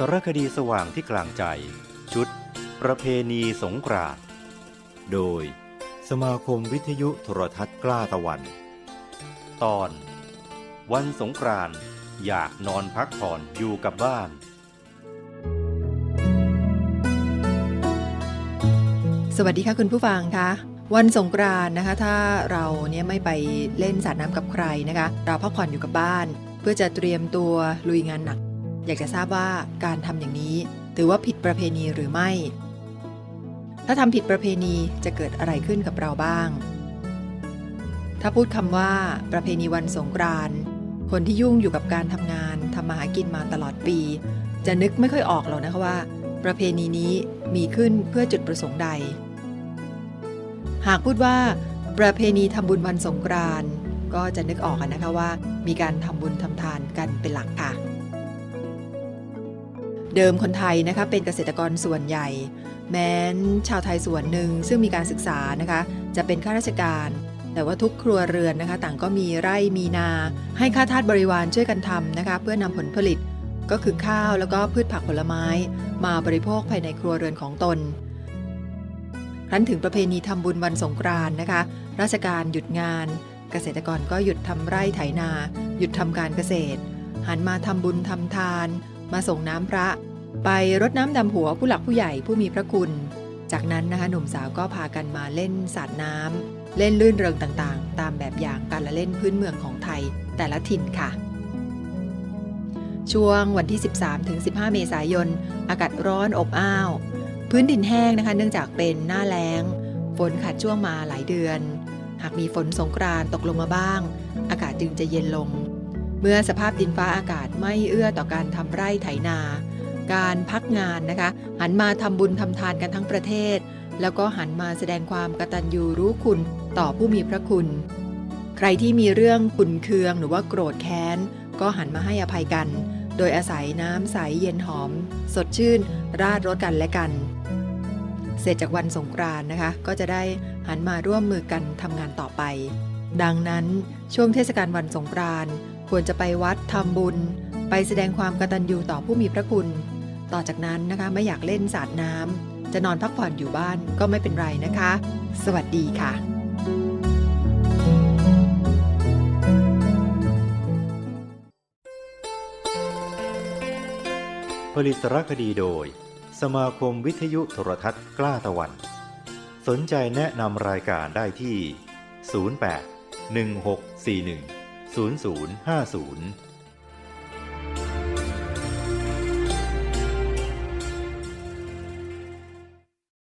สารคดีสว่างที่กลางใจ ชุด ประเพณีสงกรานต์โดย สมาคมวิทยุโทรทัศน์กล้าตะวัน ตอน วันสงกรานต์อยากนอนพักผ่อนอยู่กับบ้านสวัสดีค่ะคุณผู้ฟังคะวันสงกรานต์นะคะ ถ้าเราเนี่ยไม่ไปเล่นสาดน้ำกับใครนะคะ เราพักผ่อนอยู่กับบ้าน เพื่อจะเตรียมตัวลุยงานหนัก อยากจะทราบว่าการทำอย่างนี้ ถือว่าผิดประเพณีหรือไม่ ถ้าทำผิดประเพณีจะเกิดอะไรขึ้นกับเราบ้าง ถ้าพูดคำว่า ประเพณีวันสงกรานต์คนที่ยุ่งอยู่กับการทำงานทำมาหากินมาตลอดปี จะนึกไม่ค่อยออกหรอกนะคะว่า ประเพณีนี้มีขึ้นเพื่อจุดประสงค์ใด หากพูดว่า ประเพณีทำบุญวันสงกรานต์ก็จะนึกออกกันนะคะว่า มีการทำบุญทำทานกันเป็นหลักค่ะ เดิมคนไทยนะคะเป็นเกษตรกรส่วนใหญ่ แม้นชาวไทยส่วนหนึ่งซึ่งมีการศึกษานะคะจะเป็นข้าราชการ แต่ว่าทุกครัวเรือนนะคะ ต่างก็มีไร่มีนา ให้ข้าทาสบริวารช่วยกันทำนะคะ เพื่อนำผลผลิตก็คือข้าวแล้วก็พืชผักผลไม้ มาบริโภคภายในครัวเรือนของตนครั้นถึงประเพณีทำบุญวันสงกรานต์นะคะ ราชการหยุดงาน เกษตรกรก็หยุดทำไร่ไถนา หยุดทำการเกษตร หันมาทำบุญทำทาน มาส่งน้ำพระ ไปรดน้ำดำหัวผู้หลักผู้ใหญ่ผู้มีพระคุณ จากนั้นนะคะหนุ่มสาวก็พากันมาเล่นสาดน้ำเล่นลื่นเริงต่างๆ ตามแบบอย่างการละเล่นพื้นเมืองของไทยแต่ละถิ่นค่ะ ช่วงวันที่ 13-15 เมษายน อากาศร้อนอบอ้าว พื้นดินแห้งนะคะ เนื่องจากเป็นหน้าแล้ง ฝนขาดช่วงมาหลายเดือน หากมีฝนสงกรานตกลงมาบ้าง อากาศจึงจะเย็นลง เมื่อสภาพดินฟ้าอากาศไม่เอื้อต่อการทำไร่ไถนา การพักงานนะคะ หันมาทำบุญทำทานกันทั้งประเทศ แล้วก็หันมาแสดงความกตัญญูรู้คุณต่อผู้มีพระคุณ ใครที่มีเรื่องขุนเคืองหรือว่าโกรธแค้น ก็หันมาให้อภัยกัน โดยอาศัยน้ำใสเย็นหอม สดชื่น ราดรถกันและกัน เสร็จจากวันสงกรานต์นะคะ ก็จะได้หันมาร่วมมือกันทำงานต่อไป ดังนั้นช่วงเทศกาลวันสงกรานต์ ควรจะไปวัดทำบุญ ไปแสดงความกตัญญูต่อผู้มีพระคุณ ต่อจากนั้นนะคะไม่อยากเล่นสาดน้ำจะนอนพักผ่อนอยู่บ้านก็ไม่เป็นไรนะคะ สวัสดีค่ะผลิตสารคดีโดย สมาคมวิทยุโทรทัศน์กล้าตะวัน สนใจแนะนำรายการได้ที่ 08 1641 0050